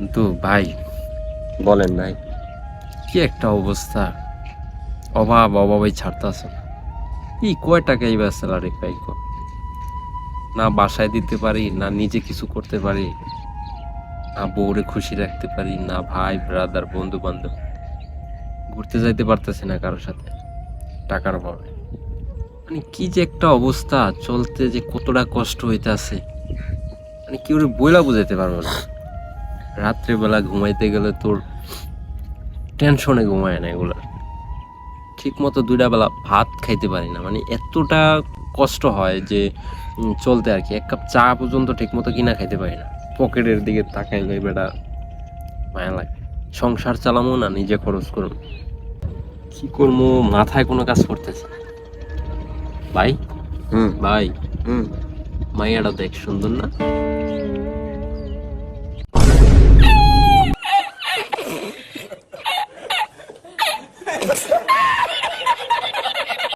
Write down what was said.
কিন্তু ভাই বলেন ভাই। কি একটা অবস্থা? অভাব অভাবই ছাড়তেছে না। এই কয় টাকাই বা স্যালারি পাই কো? না বাসায় দিতে পারি না নিজে কিছু করতে পারি না বউরে খুশি রাখতে পারি না ভাই ব্রাদার বন্ধু বান্ধব ঘুরতে যাইতে পারতেছি না কারোর সাথে টাকার অভাবে। মানে কি যে একটা অবস্থা চলতে যে কতটা কষ্ট হইতাছে মানে কি ওরে বইলা বুঝাইতে পারব না। রাত্রেবেলা ঘুমাইতে গেলে তোর টেনশনে ঘুমায় না এগুলা। ঠিক মতো দুইটা বেলা ভাত খাইতে পারি না। মানে এতটা কষ্ট হয় যে চলতে আর কি। এক কাপ চা পর্যন্ত ঠিক মতো কিনা খাইতে পারি না। পকেটের দিকে তাকাইলে বেটা মায়া লাগে। সংসার চালামো না নিজে খরচ করব কি করব মাথায় কোনো কাজ করতেছে ভাই? হুম। ভাই? হুম। মাইয়াটা দেখ সুন্দর না?